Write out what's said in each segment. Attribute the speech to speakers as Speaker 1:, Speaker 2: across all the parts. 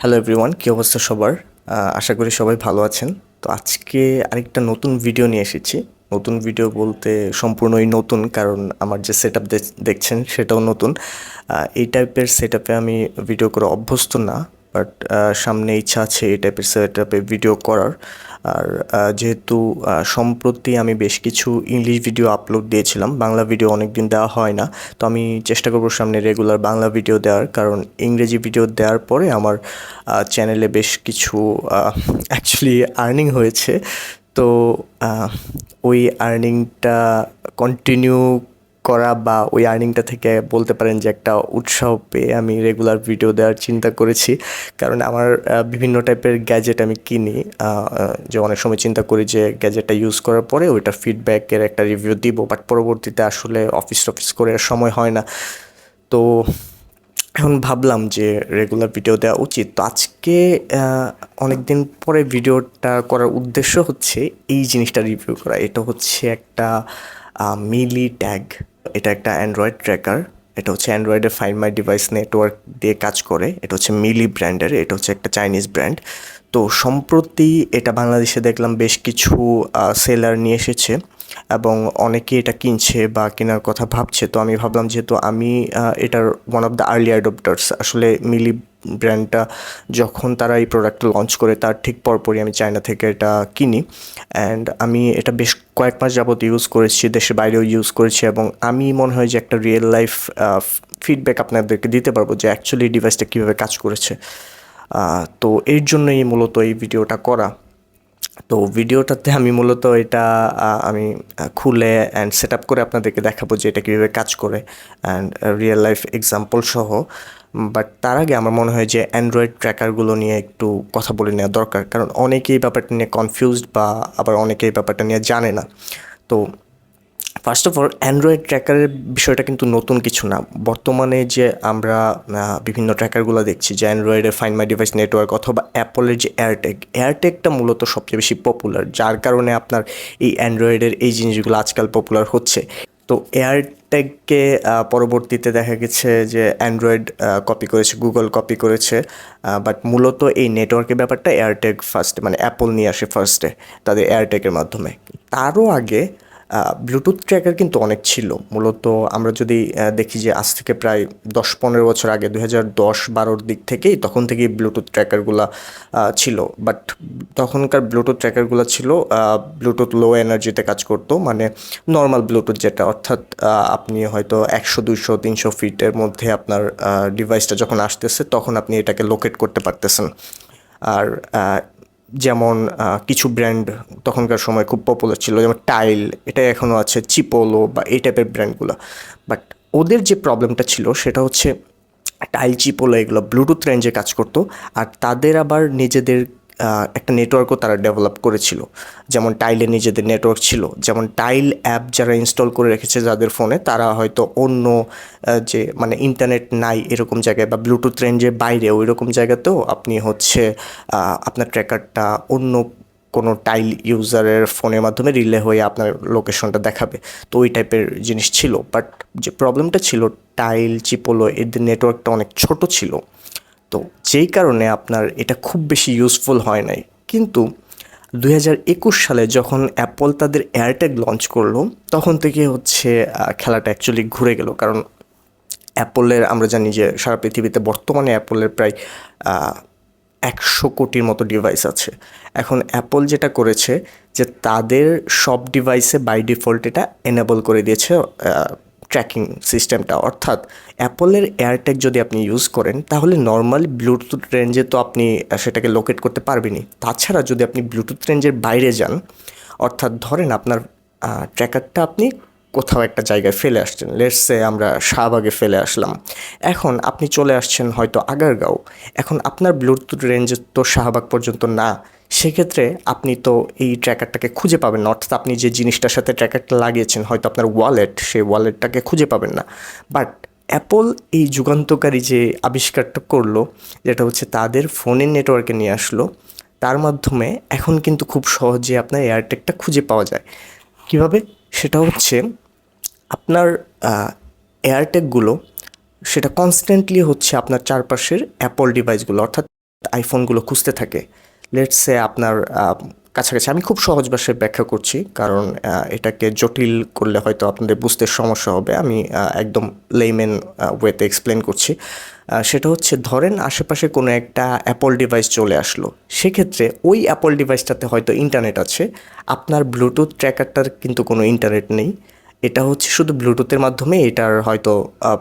Speaker 1: Hello everyone কী অবস্থা সবার? আশা করি সবাই ভালো আছেন। তো আজকে আরেকটা নতুন ভিডিও নিয়ে এসেছি। নতুন ভিডিও বলতে সম্পূর্ণই নতুন, কারণ আমার যে সেট দেখছেন সেটাও নতুন। এই টাইপের সেট আমি ভিডিও করে অভ্যস্ত না বাট সামনে ইচ্ছা আছে এই টাইপের সেট ভিডিও করার। আর যেহেতু সম্প্রতি আমি বেশ কিছু ইংলিশ ভিডিও আপলোড দিয়েছিলাম, বাংলা ভিডিও অনেক দিন দেওয়া হয় না, তো আমি চেষ্টা করব সামনে রেগুলার বাংলা ভিডিও দেওয়ার, কারণ ইংরেজি ভিডিও দেওয়ার পরে আমার চ্যানেলে বেশ কিছু অ্যাকচুয়ালি আর্নিং হয়েছে, তো ওই আর্নিংটা কন্টিনিউ করা বা ওই আর্নিংটা থেকে বলতে পারেন যে একটা উৎসাহ পেয়ে আমি রেগুলার ভিডিও দেওয়ার চিন্তা করেছি। কারণ আমার বিভিন্ন টাইপের গ্যাজেট আমি কিনি যে অনেক সময় চিন্তা করি যে গ্যাজেটটা ইউজ করার পরে ওইটা ফিডব্যাকের একটা রিভিউ দিব বাট পরবর্তীতে আসলে অফিস টফিস করে সময় হয় না। তো এখন ভাবলাম যে রেগুলার ভিডিও দেওয়া উচিত। তো আজকে অনেক দিন পরে ভিডিওটা করার উদ্দেশ্য হচ্ছে এই জিনিসটা রিভিউ করা। এটা হচ্ছে একটা মিলি ট্যাগ এটা একটা অ্যান্ড্রয়েড ট্র্যাকার এটা হচ্ছে অ্যান্ড্রয়েডের ফাইন মাই ডিভাইস নেটওয়ার্ক দিয়ে কাজ করে, এটা হচ্ছে মিলি ব্র্যান্ডের এটা হচ্ছে একটা চাইনিজ ব্র্যান্ড তো সম্প্রতি এটা বাংলাদেশে দেখলাম বেশ কিছু সেলার নিয়ে এসেছে এবং অনেকে এটা কিনছে বা কেনার কথা ভাবছে। তো আমি ভাবলাম যেহেতু আমি এটার one of the early adopters আসলে মিলি ব্র্যান্ডটা যখন তারা এই প্রোডাক্টটা লঞ্চ করে, তার ঠিক পরপরই আমি চায়না থেকে এটা কিনি। অ্যান্ড আমি এটা বেশ কয়েক মাস যাবত ইউজ করেছি, দেশের বাইরেও ইউজ করেছি এবং আমি মনে হয় যে একটা রিয়েল লাইফ ফিডব্যাক আপনাদেরকে দিতে পারব যে অ্যাকচুয়ালি ডিভাইসটা কীভাবে কাজ করেছে। তো এর জন্যই মূলত এই ভিডিওটা করা। তো ভিডিওটাতে আমি মূলত এটা আমি খুলে অ্যান্ড সেট আপ করে আপনাদেরকে দেখাবো যে এটা কীভাবে কাজ করে। অ্যান্ড রিয়েল লাইফ এক্সাম্পল সহ। বাট তার আগে আমার মনে হয় যে অ্যান্ড্রয়েড ট্র্যাকারগুলো নিয়ে একটু কথা বলে নেওয়া দরকার। কারণ অনেকেই ব্যাপারটা নিয়ে কনফিউজড বা আবার অনেকেই ব্যাপারটা নিয়ে জানে না। তো ফার্স্ট অফ অল অ্যান্ড্রয়েড ট্র্যাকারের বিষয়টা কিন্তু নতুন কিছু না। বর্তমানে যে আমরা বিভিন্ন ট্র্যাকারগুলো দেখছি, যে অ্যান্ড্রয়েডের ফাইন মাই ডিভাইস নেটওয়ার্ক অথবা অ্যাপলের যে এয়ারটেক এয়ারটেকটা মূলত সবচেয়ে বেশি পপুলার যার কারণে আপনার এই অ্যান্ড্রয়েডের এই জিনিসগুলো আজকাল পপুলার হচ্ছে। তো এয়ারটেককে পরবর্তীতে দেখা গেছে যে অ্যান্ড্রয়েড কপি করেছে গুগল কপি করেছে বাট মূলত এই নেটওয়ার্কের ব্যাপারটা এয়ারটেক ফার্স্টে মানে অ্যাপল নিয়ে আসে ফার্স্টে তাদের এয়ারটেকের মাধ্যমে। তারও আগে ব্লুটুথ ট্র্যাকার কিন্তু অনেক ছিল। মূলত আমরা যদি দেখি যে আজ থেকে প্রায় দশ পনেরো বছর আগে দু হাজার দশ বারোর দিক থেকেই তখন থেকেই ব্লুটুথ ট্র্যাকারগুলো ছিল। বাট তখনকার ব্লুটুথ ট্র্যাকারগুলো ছিল ব্লুটুথ লো এনার্জিতে কাজ করতো মানে নর্মাল ব্লুটুথ যেটা। অর্থাৎ আপনি হয়তো একশো, দুইশো, তিনশো ফিটের মধ্যে আপনার ডিভাইসটা যখন আসতেছে, তখন আপনি এটাকে লোকেট করতে পারতেছেন। আর যেমন কিছু ব্র্যান্ড তখনকার সময় খুব পপুলার ছিল, যেমন টাইল এটা এখনও আছে চিপোলো বা এই টাইপের ব্র্যান্ডগুলো বাট ওদের যে প্রবলেমটা ছিল, সেটা হচ্ছে টাইল চিপোলো এগুলো ব্লুটুথ রেঞ্জে কাজ করতো, আর তাদের আবার নিজেদের একটা নেটওয়ার্কও তারা ডেভেলপ করেছিল। যেমন টাইলে নিজেদের নেটওয়ার্ক ছিল। যেমন টাইল অ্যাপ যারা ইনস্টল করে রেখেছে যাদের ফোনে তারা হয়তো অন্য যে মানে ইন্টারনেট নাই এরকম জায়গায় বা ব্লুটুথ রেঞ্জের বাইরে ওই রকম জায়গাতেও আপনি হচ্ছে আপনার ট্র্যাকারটা অন্য কোনো টাইল ইউজারের ফোনের মাধ্যমে রিলে হয়ে আপনার লোকেশনটা দেখাবে। তো ওই টাইপের জিনিস ছিল। বাট যে প্রবলেমটা ছিল টাইল চিপোলো এদের নেটওয়ার্কটা অনেক ছোট ছিল। তো যেই কারণে আপনার এটা খুব বেশি ইউজফুল হয় নাই। কিন্তু দুই হাজার একুশ সালে যখন অ্যাপল তাদের এয়ারটেক লঞ্চ করল, তখন থেকে হচ্ছে খেলাটা অ্যাকচুয়ালি ঘুরে গেল। কারণ অ্যাপলের আমরা জানি যে সারা পৃথিবীতে বর্তমানে অ্যাপলের প্রায় একশো কোটির মতো ডিভাইস আছে। এখন অ্যাপল যেটা করেছে যে তাদের সব ডিভাইসে বাই ডিফল্ট এটা এনেবল করে দিয়েছে ট্র্যাকিং সিস্টেমটা অর্থাৎ অ্যাপলের এয়ারটেক যদি আপনি ইউজ করেন, তাহলে নর্মালি ব্লুটুথ রেঞ্জে তো আপনি সেটাকে লোকেট করতে পারবেনই। তাছাড়া যদি আপনি ব্লুটুথ রেঞ্জের বাইরে যান, অর্থাৎ ধরেন আপনার ট্র্যাকারটা আপনি কোথাও একটা জায়গায় ফেলে আসছেন লেটসে আমরা শাহবাগে ফেলে আসলাম। এখন আপনি চলে আসছেন হয়তো আগারগাঁও। এখন আপনার ব্লুটুথ রেঞ্জ তো শাহবাগ পর্যন্ত না। সেক্ষেত্রে আপনি তো এই ট্র্যাকারটাকে খুঁজে পাবেন না। অর্থাৎ আপনি যে জিনিসটার সাথে ট্র্যাকারটা লাগিয়েছেন, হয়তো আপনার ওয়ালেট সেই ওয়ালেটটাকে খুঁজে পাবেন না। বাট অ্যাপল এই যুগান্তকারী যে আবিষ্কারটা করল, যেটা হচ্ছে তাদের ফোনের নেটওয়ার্কে নিয়ে আসলো, তার মাধ্যমে এখন কিন্তু খুব সহজে আপনার এয়ারটেকটা খুঁজে পাওয়া যায়। কীভাবে? সেটা হচ্ছে আপনার এয়ারটেকগুলো সেটা কনস্ট্যান্টলি হচ্ছে আপনার চারপাশের অ্যাপল ডিভাইসগুলো অর্থাৎ আইফোনগুলো খুঁজতে থাকে। লেটসে আপনার কাছাকাছি। আমি খুব সহজ ভাষায় ব্যাখ্যা করছি, কারণ এটাকে জটিল করলে হয়তো আপনাদের বুঝতে সমস্যা হবে। আমি একদম লেইমেন ওয়েতে এক্সপ্লেন করছি। সেটা হচ্ছে, ধরেন আশেপাশে কোনো একটা অ্যাপল ডিভাইস চলে আসলো। সেক্ষেত্রে ওই অ্যাপল ডিভাইসটাতে হয়তো ইন্টারনেট আছে। আপনার ব্লুটুথ ট্র্যাকারটার কিন্তু কোনো ইন্টারনেট নেই। এটা হচ্ছে শুধু ব্লুটুথের মাধ্যমে, এটার হয়তো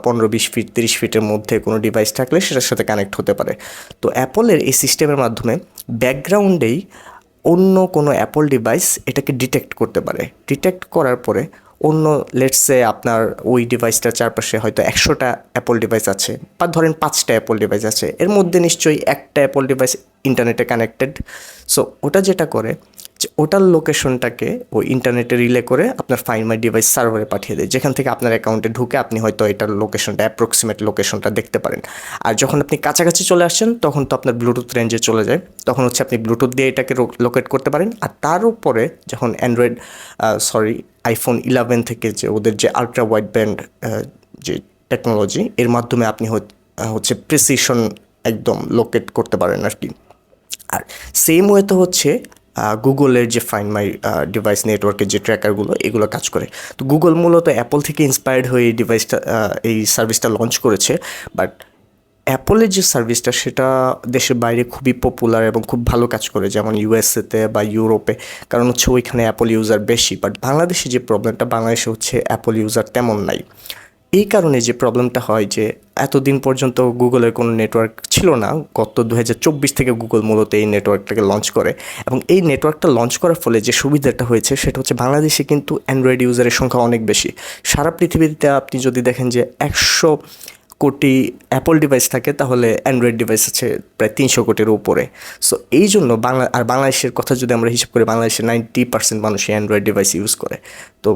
Speaker 1: পনেরো বিশ ফিট, তিরিশ ফিটের মধ্যে কোনো ডিভাইস থাকলে সেটার সাথে কানেক্ট হতে পারে। তো অ্যাপলের এই সিস্টেমের মাধ্যমে ব্যাকগ্রাউন্ডেই অন্য কোনো অ্যাপল ডিভাইস এটাকে ডিটেক্ট করতে পারে। ডিটেক্ট করার পরে অন্য লেটসে আপনার ওই ডিভাইসটার চারপাশে হয়তো একশোটা অ্যাপল ডিভাইস আছে বা ধরেন পাঁচটা অ্যাপল ডিভাইস আছে। এর মধ্যে নিশ্চয়ই একটা অ্যাপল ডিভাইস ইন্টারনেটে কানেক্টেড সো ওটা যেটা করে যে ওটার লোকেশনটাকে ওই ইন্টারনেটে রিলে করে আপনার ফাইন মাই ডিভাইস সার্ভারে পাঠিয়ে দেয়। যেখান থেকে আপনার অ্যাকাউন্টে ঢুকে আপনি হয়তো এটার লোকেশনটা অ্যাপ্রক্সিমেট লোকেশনটা দেখতে পারেন। আর যখন আপনি কাছাকাছি চলে আসছেন, তখন তো আপনার ব্লুটুথ রেঞ্জে চলে যায়। তখন হচ্ছে আপনি ব্লুটুথ দিয়ে এটাকে লোকেট করতে পারেন। আর তার উপরে যখন অ্যান্ড্রয়েড সরি আইফোন ইলেভেন থেকে যে ওদের যে আলট্রা ওয়াইড ব্যান্ড যে টেকনোলজি এর মাধ্যমে আপনি হচ- হচ্ছে প্রেসিশন একদম লোকেট করতে পারেন আর কি। আর সেম ওয়েতে হচ্ছে গুগলের যে ফাইন মাই ডিভাইস নেটওয়ার্কের যে ট্র্যাকারগুলো, এগুলো কাজ করে। তো গুগল মূলত অ্যাপল থেকে ইন্সপায়ার্ড হয়ে এই ডিভাইসটা এই সার্ভিসটা লঞ্চ করেছে। বাট অ্যাপলের যে সার্ভিসটা সেটা দেশের বাইরে খুবই পপুলার এবং খুব ভালো কাজ করে, যেমন ইউএসএতে বা ইউরোপে কারণ হচ্ছে ওইখানে অ্যাপল ইউজার বেশি বাট বাংলাদেশে যে প্রবলেমটা বাংলাদেশে হচ্ছে অ্যাপল ইউজার তেমন নাই। এই কারণে যে প্রবলেমটা হয় যে এতদিন পর্যন্ত গুগলের কোনো নেটওয়ার্ক ছিল না, গত দু হাজার চব্বিশ থেকে গুগল মূলত এই নেটওয়ার্কটাকে লঞ্চ করে। এবং এই নেটওয়ার্কটা লঞ্চ করার ফলে যে সুবিধাটা হয়েছে, সেটা হচ্ছে বাংলাদেশে কিন্তু অ্যান্ড্রয়েড ইউজারের সংখ্যা অনেক বেশি। সারা পৃথিবীতে আপনি যদি দেখেন যে একশো কোটি অ্যাপল ডিভাইস থাকে, তাহলে অ্যান্ড্রয়েড ডিভাইস আছে প্রায় তিনশো কোটির উপরে। সো এই জন্য বাংলা, আর বাংলাদেশের কথা যদি আমরা হিসাব করি বাংলাদেশের নাইনটি পার্সেন্ট মানুষই অ্যান্ড্রয়েড ডিভাইস ইউজ করে। তো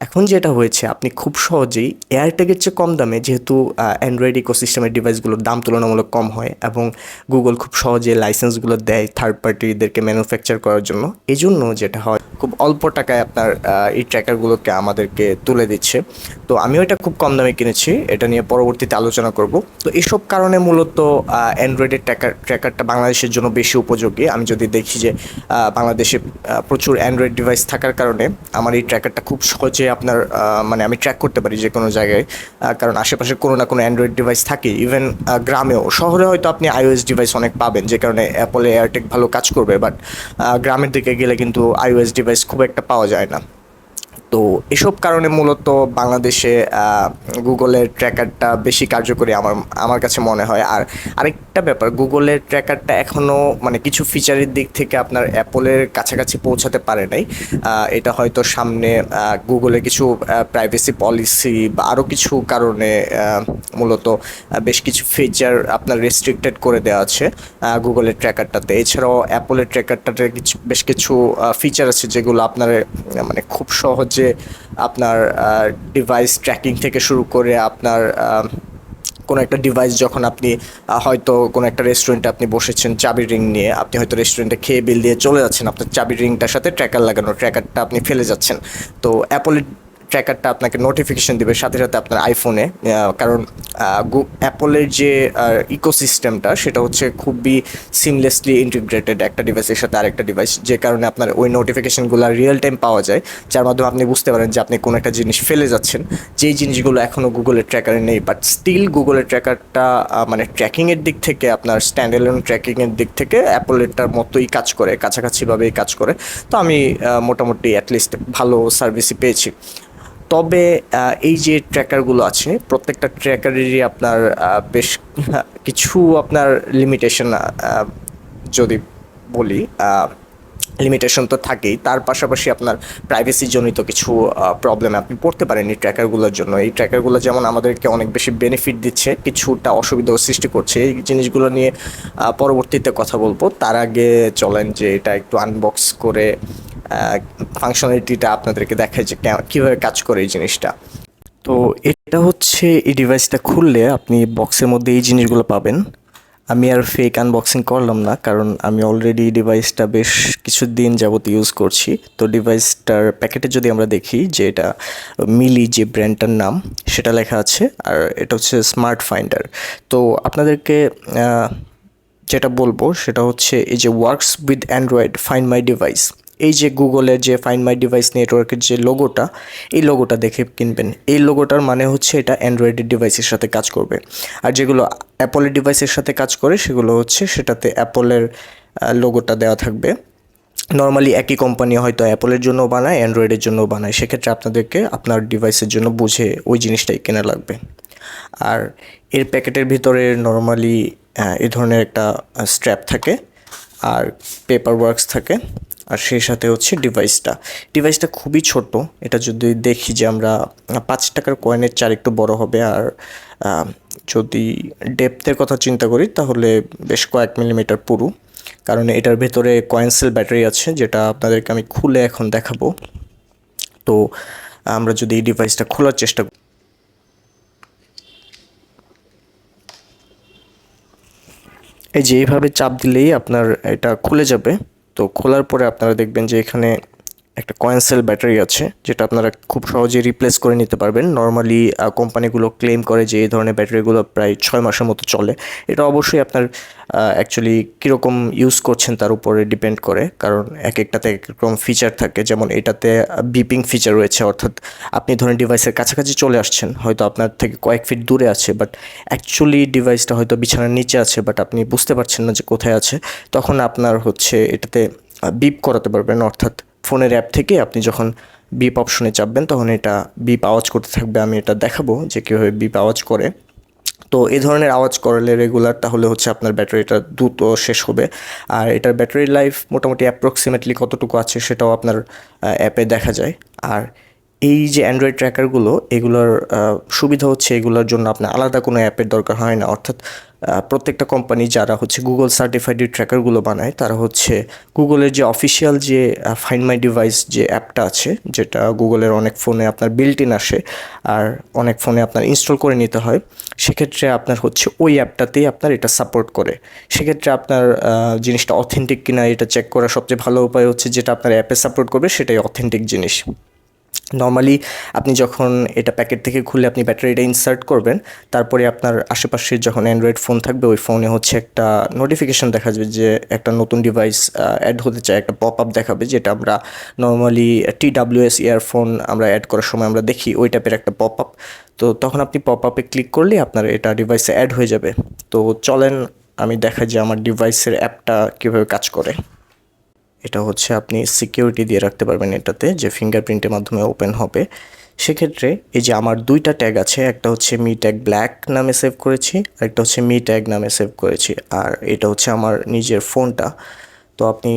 Speaker 1: এখন যেটা হয়েছে, আপনি খুব সহজেই এয়ারটেকের চেয়ে কম দামে, যেহেতু অ্যান্ড্রয়েড ইকোসিস্টেমের ডিভাইসগুলোর দাম তুলনামূলক কম হয় এবং গুগল খুব সহজে লাইসেন্সগুলো দেয় থার্ড পার্টিদেরকে ম্যানুফ্যাকচার করার জন্য। এজন্য জন্য যেটা হয় খুব অল্প টাকায় আপনার এই ট্র্যাকারগুলোকে আমাদেরকে তুলে দিচ্ছে। তো আমিও এটা খুব কম দামে কিনেছি, এটা নিয়ে পরবর্তীতে আলোচনা করব। তো এসব কারণে মূলত অ্যান্ড্রয়েডের ট্র্যাকার, ট্র্যাকারটা বাংলাদেশের জন্য বেশি উপযোগী। আমি যদি দেখি যে বাংলাদেশে প্রচুর অ্যান্ড্রয়েড ডিভাইস থাকার কারণে আমার এই ট্র্যাকারটা খুব সহজে আপনার মানে আমি ট্র্যাক করতে পারি যে কোনো জায়গায় কারণ আশেপাশে কোনো না কোনো অ্যান্ড্রয়েড ডিভাইস থাকে, ইভেন গ্রামেও। শহরে হয়তো আপনি আইওএস ডিভাইস অনেক পাবেন, যে কারণে অ্যাপলে এয়ারটেক ভালো কাজ করবে, বাট গ্রামের দিকে গেলে কিন্তু আইওএস ডিভাইস খুব একটা পাওয়া যায় না। তো এসব কারণে মূলত বাংলাদেশে গুগলের ট্র্যাকারটা বেশি কার্যকরী আমার আমার কাছে মনে হয়। আর আরেকটা ব্যাপার, গুগলের ট্র্যাকারটা এখনও মানে কিছু ফিচারের দিক থেকে আপনার অ্যাপলের কাছাকাছি পৌঁছাতে পারে নাই। এটা হয়তো সামনে গুগলে কিছু প্রাইভেসি পলিসি বা আরও কিছু কারণে মূলত বেশ কিছু ফিচার আপনার রেস্ট্রিক্টেড করে দেওয়া আছে গুগলের ট্র্যাকারটাতে। এছাড়াও অ্যাপলের ট্র্যাকারটাতে কিছু, বেশ কিছু ফিচার আছে যেগুলো আপনার মানে খুব সহজে আপনার ডিভাইস ট্র্যাকিং থেকে শুরু করে আপনার কোনো একটা ডিভাইস যখন আপনি হয়তো কোনো একটা রেস্টুরেন্টে আপনি বসেছেন চাবি রিং নিয়ে, আপনি হয়তো রেস্টুরেন্টে খেয়ে বিল দিয়ে চলে যাচ্ছেন, আপনার চাবি রিংটার সাথে ট্র্যাকার লাগানো ট্র্যাকারটা আপনি ফেলে যাচ্ছেন। তো অ্যাপলের ট্র্যাকারটা আপনাকে নোটিফিকেশন দেবে, সাথে সাথে আপনার আইফোনে কারণ অ্যাপলের যে ইকোসিস্টেমটা সেটা হচ্ছে খুবই সিমলেসলি ইন্টিগ্রেটেড একটা ডিভাইসের সাথে আরেকটা ডিভাইস যে কারণে আপনার ওই নোটিফিকেশনগুলো রিয়েল টাইম পাওয়া যায়। যার মাধ্যমে আপনি বুঝতে পারেন যে আপনি কোনো একটা জিনিস ফেলে যাচ্ছেন। যেই জিনিসগুলো এখনও গুগলের ট্র্যাকারে নেই বাট স্টিল গুগলের ট্র্যাকারটা মানে ট্র্যাকিংয়ের দিক থেকে, আপনার স্ট্যান্ড এলোন ট্র্যাকিংয়ের দিক থেকে অ্যাপলেরটার মতোই কাজ করে, কাছাকাছিভাবেই কাজ করে। তো আমি মোটামুটি অ্যাটলিস্ট ভালো সার্ভিসই পেয়েছি। তবে এই যে ট্র্যাকারগুলো আছে, প্রত্যেকটা ট্র্যাকারেরই আপনার বেশ কিছু আপনার লিমিটেশন যদি বলি লিমিটেশন তো থাকেই। তার পাশাপাশি আপনার প্রাইভেসি জনিত কিছু প্রবলেম আপনি পড়তে পারেন এই ট্র্যাকারগুলোর জন্য। এই ট্র্যাকারগুলো যেমন আমাদেরকে অনেক বেশি বেনিফিট দিচ্ছে, কিছুটা অসুবিধাও সৃষ্টি করছে। এই জিনিসগুলো নিয়ে পরবর্তীতে কথা বলব। তার আগে চলেন যে এটা একটু আনবক্স করে ফাংশনালিটিটা আপনাদেরকে দেখায় যে কীভাবে কাজ করে এই জিনিসটা। তো এটা হচ্ছে এই ডিভাইসটা খুললে আপনি বক্সের মধ্যে এই জিনিসগুলো পাবেন। আমি আর ফেক আনবক্সিং করলাম না, কারণ আমি অলরেডি ডিভাইসটা বেশ কিছু দিন যাবত ইউজ করছি। তো ডিভাইসটার প্যাকেটে যদি আমরা দেখি যে এটা মিলি যে ব্র্যান্ডটার নাম, সেটা লেখা আছে, আর এটা হচ্ছে স্মার্ট ফাইন্ডার তো আপনাদেরকে যেটা বলব, সেটা হচ্ছে এই যে works with Android find my device এই যে গুগলের যে ফাইন মাই ডিভাইস নেটওয়ার্কের যে লোগোটা এই লোগোটা দেখে কিনবেন। এই লোগোটার মানে হচ্ছে এটা অ্যান্ড্রয়েডের ডিভাইসের সাথে কাজ করবে। আর যেগুলো অ্যাপলের ডিভাইসের সাথে কাজ করে, সেগুলো হচ্ছে সেটাতে অ্যাপলের লোগোটা দেওয়া থাকবে। নর্মালি একই কোম্পানি হয়তো অ্যাপলের জন্য বানায় অ্যান্ড্রয়েডের জন্য বানায়। সেক্ষেত্রে আপনাদেরকে আপনার ডিভাইসের জন্য বুঝে ওই জিনিসটাই কেনা লাগবে। আর এর প্যাকেটের ভিতরে নর্মালি এই ধরনের একটা স্ট্র্যাপ থাকে। আর পেপার ওয়ার্কস থাকে। আর সেই সাথে হচ্ছে ডিভাইসটা ডিভাইসটা খুবই ছোট। এটা যদি দেখি যে আমরা পাঁচ টাকার কয়েনের চার একটু বড় হবে আর যদি ডেপথের কথা চিন্তা করি, তাহলে বেশ কয়েক মিলিমিটার পুরু। কারণ এটার ভেতরে কয়েন্সেল ব্যাটারি আছে, যেটা আপনাদেরকে আমি খুলে এখন দেখাবো। তো আমরা যদি এই ডিভাইসটা খোলার চেষ্টা করি। এই যে এইভাবে চাপ দিলেই আপনার এটা খুলে যাবে। তো খোলার পরে আপনারা দেখবেন যে এখানে একটা কয়েন্সেল ব্যাটারি আছে, যেটা আপনারা খুব সহজেই রিপ্লেস করে নিতে পারবেন। নর্মালি কোম্পানিগুলো ক্লেম করে যে এই ধরনের ব্যাটারিগুলো প্রায় ছয় মাসের মতো চলে। এটা অবশ্যই আপনার অ্যাকচুয়ালি কীরকম ইউজ করছেন তার উপরে ডিপেন্ড করে। কারণ এক একটাতে এক রকম ফিচার থাকে, যেমন এটাতে বিপিং ফিচার রয়েছে। অর্থাৎ আপনি ধরেন ডিভাইসের কাছাকাছি চলে আসছেন, হয়তো আপনার থেকে কয়েক ফিট দূরে আছে বাট অ্যাকচুয়ালি ডিভাইসটা হয়তো বিছানার নিচে আছে বাট আপনি বুঝতে পারছেন না যে কোথায় আছে। তখন আপনার হচ্ছে এটাতে বিপ করাতে পারবেন। অর্থাৎ ফোনের অ্যাপ থেকে আপনি যখন বিপ অপশনে চাপবেন, তখন এটা বিপ আওয়াজ করতে থাকবে। আমি এটা দেখাবো যে কীভাবে বিপ আওয়াজ করে। তো এই ধরনের আওয়াজ করলে রেগুলার তাহলে হচ্ছে আপনার ব্যাটারিটা দ্রুত শেষ হবে। আর এটার ব্যাটারি লাইফ মোটামুটি অ্যাপ্রক্সিমেটলি কতটুকু আছে সেটাও আপনার অ্যাপে দেখা যায়। আর এই যে অ্যান্ড্রয়েড ট্র্যাকারগুলো এগুলোর সুবিধা হচ্ছে এগুলোর জন্য আপনার আলাদা কোনো অ্যাপের দরকার হয় না। অর্থাৎ প্রত্যেকটা কোম্পানি যারা হচ্ছে গুগল সার্টিফাইড ট্র্যাকারগুলো বানায়, তারা হচ্ছে গুগলের যে অফিসিয়াল যে ফাইন মাই ডিভাইস যে অ্যাপটা আছে, যেটা গুগলের অনেক ফোনে আপনার বিল্ট ইন আসে, আর অনেক ফোনে আপনার ইনস্টল করে নিতে হয়, সেক্ষেত্রে আপনার হচ্ছে ওই অ্যাপটাতেই আপনার এটা সাপোর্ট করে। সেক্ষেত্রে আপনার জিনিসটা অথেন্টিক কিনা এটা চেক করার সবচেয়ে ভালো উপায় হচ্ছে যেটা আপনার অ্যাপে সাপোর্ট করবে, সেটাই অথেন্টিক জিনিস। নর্মালি আপনি যখন এটা প্যাকেট থেকে খুলে আপনি ব্যাটারিটা ইনসার্ট করবেন, তারপরে আপনার আশেপাশে যখন অ্যান্ড্রয়েড ফোন থাকবে, ওই ফোনে হচ্ছে একটা নোটিফিকেশন দেখা যাবে যে একটা নতুন ডিভাইস অ্যাড হতে চায়, একটা পপ আপ দেখাবে, যেটা আমরা নর্মালি টি ডাব্লিউএস ইয়ারফোন আমরা অ্যাড করার সময় আমরা দেখি, ওই টাইপের একটা পপ আপ তো তখন আপনি পপ আপে ক্লিক করলে আপনার এটা ডিভাইসে অ্যাড হয়ে যাবে। তো চলেন, আমি দেখাই যে আমার ডিভাইসের অ্যাপটা কীভাবে কাজ করে। এটা হচ্ছে আপনি সিকিউরিটি দিয়ে রাখতে পারবেন এটাতে, যে ফিঙ্গারপ্রিন্টের মাধ্যমে ওপেন হবে। সেক্ষেত্রে এই যে আমার দুইটা ট্যাগ আছে, একটা হচ্ছে মি ট্যাগ ব্ল্যাক নামে সেভ করেছি আর একটা হচ্ছে মি ট্যাগ নামে সেভ করেছি। আর এটা হচ্ছে আমার নিজের ফোনটা তো আপনি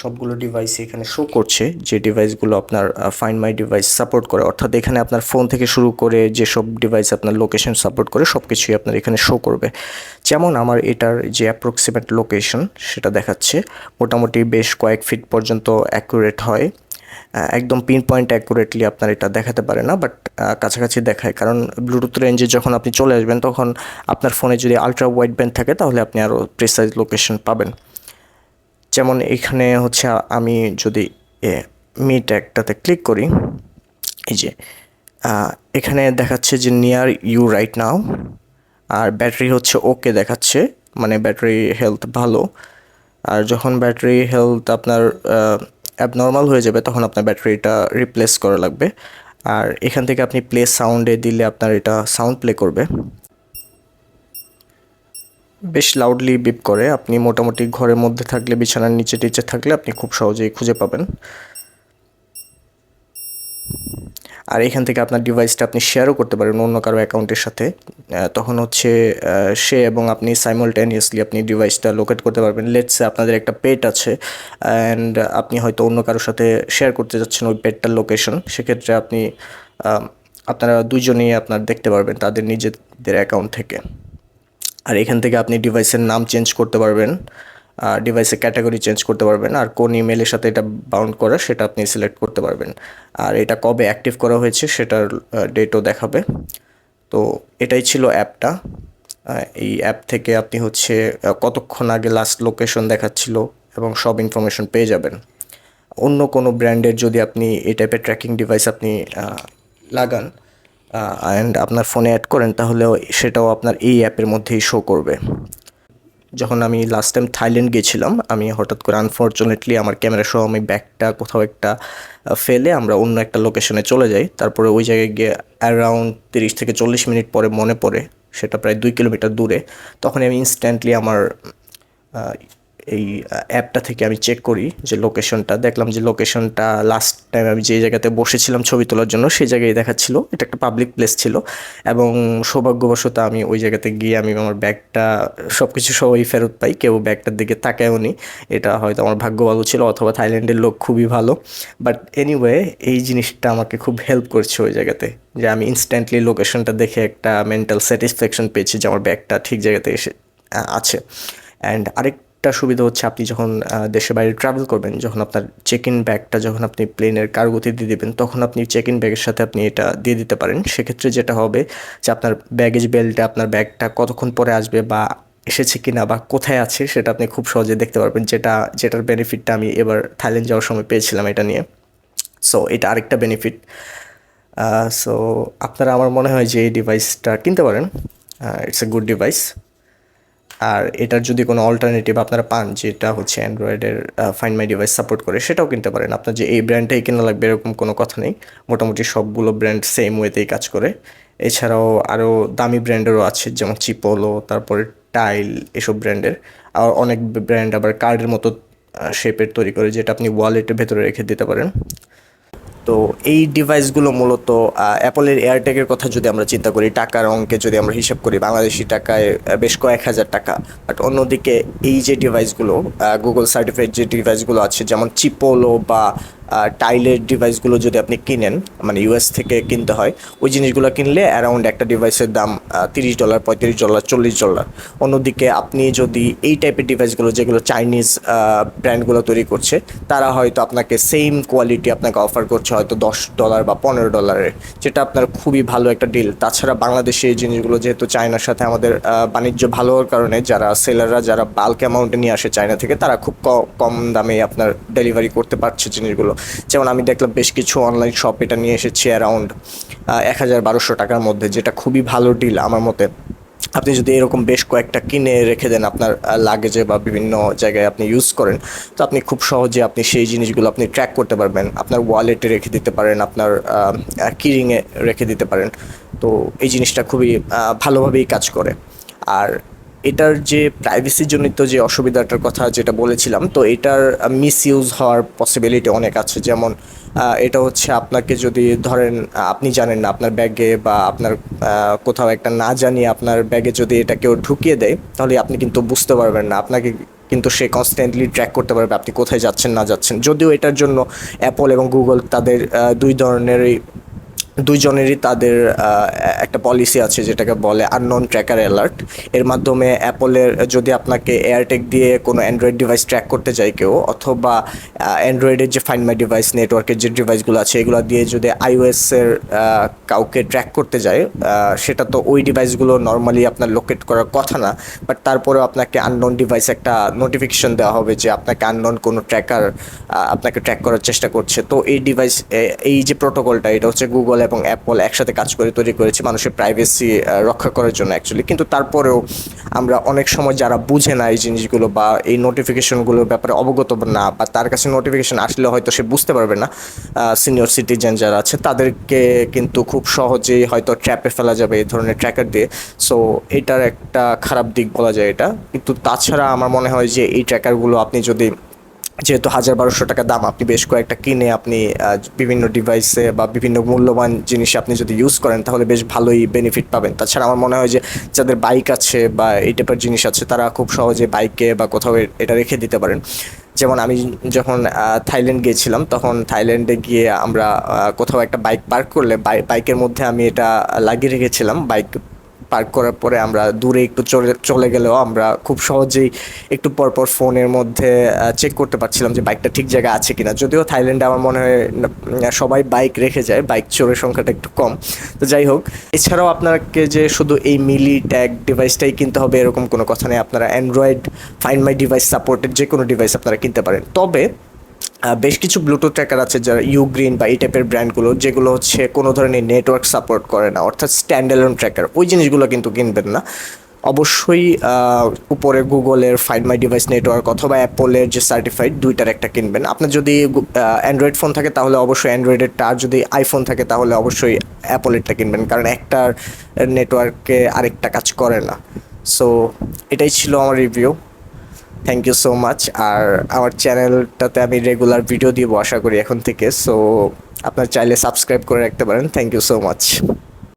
Speaker 1: সবগুলো ডিভাইস এখানে শো করছে, যে ডিভাইসগুলো আপনার ফাইন মাই ডিভাইস সাপোর্ট করে। অর্থাৎ এখানে আপনার ফোন থেকে শুরু করে যেসব ডিভাইস আপনার লোকেশন সাপোর্ট করে সব কিছুই আপনার এখানে শো করবে। যেমন আমার এটার যে অ্যাপ্রক্সিমেট লোকেশন সেটা দেখাচ্ছে, মোটামুটি বেশ কয়েক ফিট পর্যন্ত অ্যাকুরেট হয়। একদম পিন পয়েন্ট অ্যাকুরেটলি আপনার এটা দেখাতে পারে না বাট কাছাকাছি দেখায়। কারণ ব্লুটুথ রেঞ্জে যখন আপনি চলে আসবেন, তখন আপনার ফোনে যদি আলট্রা ওয়াইড ব্যান্ড থাকে, তাহলে আপনি আরও প্রিসাইজ লোকেশন পাবেন। যেমন এখানে হচ্ছে আমি যদি মি ট্যাগটাতে ক্লিক করি, এই যে এখানে দেখাচ্ছে যে নিয়ার ইউ রাইট নাও আর ব্যাটারি হচ্ছে ওকে দেখাচ্ছে মানে ব্যাটারি হেলথ ভালো, আর যখন ব্যাটারি হেলথ আপনার অ্যাবনর্মাল হয়ে যাবে, তখন আপনার ব্যাটারিটা রিপ্লেস করা লাগবে, আর এখান থেকে আপনি প্লে সাউন্ডে দিলে আপনার এটা সাউন্ড প্লে করবে বেশ লাউডলি বিপ করে। আপনি মোটামুটি ঘরের মধ্যে থাকলে, বিছানার নিচে টিচে থাকলে আপনি খুব সহজেই খুঁজে পাবেন। আর এখান থেকে আপনার ডিভাইসটা আপনি শেয়ারও করতে পারেন অন্য কারও অ্যাকাউন্টের সাথে। তখন হচ্ছে সে এবং আপনি সাইমultaneously আপনি ডিভাইসটা লোকেট করতে পারবেন। লেটসে আপনাদের একটা পেট আছে অ্যান্ড আপনি হয়তো অন্য কারোর সাথে শেয়ার করতে যাচ্ছেন ওই পেটটার লোকেশন সেক্ষেত্রে আপনি আপনারা দুজনেই আপনার দেখতে পারবেন তাদের নিজেদের অ্যাকাউন্ট থেকে। আর এখান থেকে আপনি ডিভাইসের নাম চেঞ্জ করতে পারবেন ডিভাইসের ক্যাটাগরি চেঞ্জ করতে পারবেন, আর কোন ইমেলের সাথে এটা বাউন্ড করা সেটা আপনি সিলেক্ট করতে পারবেন। আর এটা কবে অ্যাক্টিভ করা হয়েছে সেটার ডেটও দেখাবে। তো এটাই ছিল অ্যাপটা এই অ্যাপ থেকে আপনি হচ্ছে কতক্ষণ আগে লাস্ট লোকেশন দেখাচ্ছিল এবং সব ইনফরমেশন পেয়ে যাবেন। অন্য কোনো ব্র্যান্ডের যদি আপনি এই টাইপের ট্র্যাকিং ডিভাইস আপনি লাগান অ্যান্ড আপনার ফোনে অ্যাড করেন তাহলে সেটাও আপনার এই অ্যাপের মধ্যেই শো করবে। যখন আমি লাস্ট টাইম থাইল্যান্ড গিয়েছিলাম আমি হঠাৎ করে আনফর্চুনেটলি আমার ক্যামেরা সহ আমি ব্যাগটা কোথাও একটা ফেলে আমরা অন্য একটা লোকেশনে চলে যাই। তারপরে ওই জায়গায় গিয়ে অ্যারাউন্ড তিরিশ থেকে চল্লিশ মিনিট পরে মনে পড়ে, সেটা প্রায় দুই কিলোমিটার দূরে। তখন আমি ইনস্ট্যান্টলি আমার এই অ্যাপটা থেকে আমি চেক করি যে লোকেশনটা দেখলাম যে লোকেশনটা লাস্ট টাইম আমি যে জায়গাতে বসেছিলাম ছবি তোলার জন্য, সেই জায়গায় দেখাচ্ছিল। এটা একটা পাবলিক প্লেস ছিল এবং সৌভাগ্যবশত আমি ওই জায়গাতে গিয়ে আমি আমার ব্যাগটা সব কিছু সবাই ফেরত পাই। কেউ ব্যাগটার দিকে তাকায়ও নি এটা হয়তো আমার ভাগ্য ভালো ছিল, অথবা থাইল্যান্ডের লোক খুবই ভালো। বাট এনিওয়ে এই জিনিসটা আমাকে খুব হেল্প করছে ওই জায়গাতে। যে আমি ইনস্ট্যান্টলি লোকেশনটা দেখে একটা মেন্টাল স্যাটিসফ্যাকশন পেয়েছি যে আমার ব্যাগটা ঠিক জায়গাতে এসে আছে। অ্যান্ড আরেকটা সুবিধা হচ্ছে আপনি যখন দেশের বাইরে ট্রাভেল করবেন, যখন আপনার চেক ইন ব্যাগটা যখন আপনি প্লেনের কার্গোতে দিয়ে দেবেন, তখন আপনি চেক ইন ব্যাগের সাথে আপনি এটা দিয়ে দিতে পারেন। সেক্ষেত্রে যেটা হবে যে আপনার ব্যাগেজ বেল্টে আপনার ব্যাগটা কতক্ষণ পরে আসবে বা এসেছে কিনা বা কোথায় আছে, সেটা আপনি খুব সহজে দেখতে পারবেন। যেটা, যেটার বেনিফিটটা আমি এবার থাইল্যান্ড যাওয়ার সময় পেয়েছিলাম এটা নিয়ে। সো এটা আরেকটা বেনিফিট সো আপনারা, আমার মনে হয় যে এই ডিভাইসটা কিনতে পারেন। ইটস এ গুড ডিভাইস আর এটার যদি কোনো অল্টারনেটিভ আপনারা পান, যেটা হচ্ছে অ্যান্ড্রয়েডের ফাইন মাই ডিভাইস সাপোর্ট করে, সেটাও কিনতে পারেন। আপনার যে এই ব্র্যান্ডটাই কেনা লাগবে, এরকম কোনো কথা নেই। মোটামুটি সবগুলো ব্র্যান্ড সেম ওয়েতেই কাজ করে। এছাড়াও আরও দামি ব্র্যান্ডেরও আছে, যেমন চিপোলো তারপরে টাইল এসব ব্র্যান্ডের আর অনেক ব্র্যান্ড আবার কার্ডের মতো শেপের তৈরি করে, যেটা আপনি ওয়ালেটের ভেতরে রেখে দিতে পারেন। তো এই ডিভাইসগুলো মূলত অ্যাপলের এয়ারটেকের কথা যদি আমরা চিন্তা করি, টাকার অঙ্কে যদি আমরা হিসাব করি, বাংলাদেশি টাকায় বেশ কয়েক হাজার টাকা। বাট অন্যদিকে এই যে ডিভাইসগুলো গুগল সার্টিফাইড যে ডিভাইসগুলো আছে, যেমন চিপোলো বা টাইলের ডিভাইসগুলো যদি আপনি কিনেন মানে ইউএস থেকে কিনতে হয়, ওই জিনিসগুলো কিনলে অ্যারাউন্ড একটা ডিভাইসের দাম তিরিশ ডলার পঁয়ত্রিশ ডলার চল্লিশ ডলার অন্যদিকে আপনি যদি এই টাইপের ডিভাইসগুলো যেগুলো চাইনিজ ব্র্যান্ডগুলো তৈরি করছে, তারা হয়তো আপনাকে সেম কোয়ালিটি আপনাকে অফার করছে হয়তো দশ ডলার বা পনেরো ডলারের যেটা আপনার খুবই ভালো একটা ডিল তাছাড়া বাংলাদেশে এই জিনিসগুলো যেহেতু চায়নার সাথে আমাদের বাণিজ্য ভালো হওয়ার কারণে, যারা সেলাররা যারা বাল্ক অ্যামাউন্টে নিয়ে আসে চায়না থেকে, তারা খুব কম দামে আপনার ডেলিভারি করতে পারছে জিনিসগুলো। যেমন আমি দেখলাম বেশ কিছু অনলাইন শপ এটা নিয়ে এসেছি অ্যারাউন্ড এক হাজার বারোশো টাকার মধ্যে, যেটা খুবই ভালো ডিল আমার মতে। আপনি যদি এরকম বেশ কয়েকটা কিনে রেখে দেন আপনার লাগেজে বা বিভিন্ন জায়গায় আপনি ইউজ করেন, তো আপনি খুব সহজে আপনি সেই জিনিসগুলো আপনি ট্র্যাক করতে পারবেন। আপনার ওয়ালেটে রেখে দিতে পারেন, আপনার কিরিংয়ে রেখে দিতে পারেন। তো এই জিনিসটা খুবই ভালোভাবেই কাজ করে। আর এটার যে প্রাইভেসি জনিত যে অসুবিধাটার কথা যেটা বলেছিলাম, তো এটার মিস ইউজ হওয়ার পসিবিলিটি অনেক আছে। যেমন এটা হচ্ছে আপনাকে যদি ধরেন, আপনি জানেন না আপনার ব্যাগে বা আপনার কোথাও একটা না জানিয়ে আপনার ব্যাগে যদি এটা কেউ ঢুকিয়ে দেয়, তাহলে আপনি কিন্তু বুঝতে পারবেন না। আপনাকে কিন্তু সে কনস্ট্যান্টলি ট্র্যাক করতে পারবে আপনি কোথায় যাচ্ছেন, না যাচ্ছেন। যদিও এটার জন্য অ্যাপল এবং গুগল তাদের দুই ধরনেরই দুইজনেরই তাদের একটা পলিসি আছে যেটাকে বলে আননোন ট্র্যাকার অ্যালার্ট এর মাধ্যমে অ্যাপলের, যদি আপনাকে এয়ারটেক দিয়ে কোনো অ্যান্ড্রয়েড ডিভাইস ট্র্যাক করতে চাই কেউ, অথবা অ্যান্ড্রয়েডের যে ফাইন মাই ডিভাইস নেটওয়ার্কের যে ডিভাইসগুলো আছে, এগুলো দিয়ে যদি আইওএসের কাউকে ট্র্যাক করতে যায় সেটা তো ওই ডিভাইসগুলো নর্মালি আপনার লোকেট করার কথা না বাট তারপরেও আপনাকে আননোন ডিভাইস একটা নোটিফিকেশন দেওয়া হবে যে আপনাকে আননোন কোনো ট্র্যাকার আপনাকে ট্র্যাক করার চেষ্টা করছে। তো এই ডিভাইস এই যে প্রোটোকলটা এটা হচ্ছে গুগল এবং অ্যাপল একসাথে কাজ করে, তৈরি করেছে মানুষের প্রাইভেসি রক্ষা করার জন্য অ্যাকচুয়ালি কিন্তু তারপরেও আমরা অনেক সময় যারা বুঝে না এই জিনিসগুলো বা এই নোটিফিকেশনগুলোর ব্যাপারে অবগত না বা তার কাছে নোটিফিকেশন আসলে হয়তো সে বুঝতে পারবে না সিনিয়র সিটিজেন যারা আছে, তাদেরকে কিন্তু খুব সহজেই হয়তো ট্র্যাপে ফেলা যাবে এই ধরনের ট্র্যাকার দিয়ে। সো এটার একটা খারাপ দিক বলা যায় এটা। কিন্তু তাছাড়া আমার মনে হয় যে এই ট্র্যাকারগুলো আপনি যদি যেহেতু হাজার বারোশো টাকা দাম, আপনি বেশ কয়েকটা কিনে আপনি বিভিন্ন ডিভাইসে বা বিভিন্ন মূল্যবান জিনিসে আপনি যদি ইউজ করেন, তাহলে বেশ ভালোই বেনিফিট পাবেন। তাছাড়া আমার মনে হয় যে, যাদের বাইক আছে বা এই টাইপের জিনিস আছে, তারা খুব সহজে বাইকে বা কোথাও এটা রেখে দিতে পারেন। যেমন আমি যখন থাইল্যান্ড গিয়েছিলাম, তখন থাইল্যান্ডে গিয়ে আমরা কোথাও একটা বাইক পার্ক করলে বাই- বাইকের মধ্যে আমি এটা লাগিয়ে রেখেছিলাম। বাইক পার্ক করার পরে আমরা দূরে একটু চলে চলে গেলেও আমরা খুব সহজেই একটু পরপর ফোনের মধ্যে চেক করতে পারছিলাম যে বাইকটা ঠিক জায়গায় আছে কিনা। যদিও থাইল্যান্ডে আমার মনে হয় সবাই বাইক রেখে যায় বাইক চোরের সংখ্যাটা একটু কম। তো যাই হোক, এছাড়াও আপনাকে যে শুধু এই মিলি ট্যাগ ডিভাইসটাই কিনতে হবে এরকম কোনো কথা নেই। আপনারা Android find my device supported যে কোনো ডিভাইস আপনারা কিনতে পারেন। তবে বেশ কিছু ব্লুটুথ ট্র্যাকার আছে যারা ইউ গ্রিন বা এই টাইপের ব্র্যান্ডগুলো যেগুলো হচ্ছে কোনো ধরনের নেটওয়ার্ক সাপোর্ট করে না, অর্থাৎ স্ট্যান্ড অ্যালোন ট্র্যাকার ওই জিনিসগুলো কিন্তু কিনবেন না। অবশ্যই উপরে গুগলের ফাইন্ড মাই ডিভাইস নেটওয়ার্ক অথবা অ্যাপলের যে সার্টিফাইড দুইটার একটা কিনবেন। আপনার যদি অ্যান্ড্রয়েড ফোন থাকে, তাহলে অবশ্যই অ্যান্ড্রয়েডেরটা আর যদি আইফোন থাকে, তাহলে অবশ্যই অ্যাপলেরটা কিনবেন, কারণ একটার নেটওয়ার্কে আরেকটা কাজ করে না। সো এটাই ছিল আমার review thank you so much আর আমার চ্যানেলটাতে আমি রেগুলার ভিডিও দিব আশা করি এখন থেকে সো আপনার চাইলে সাবস্ক্রাইব করে রাখতে পারেন। Thank you so much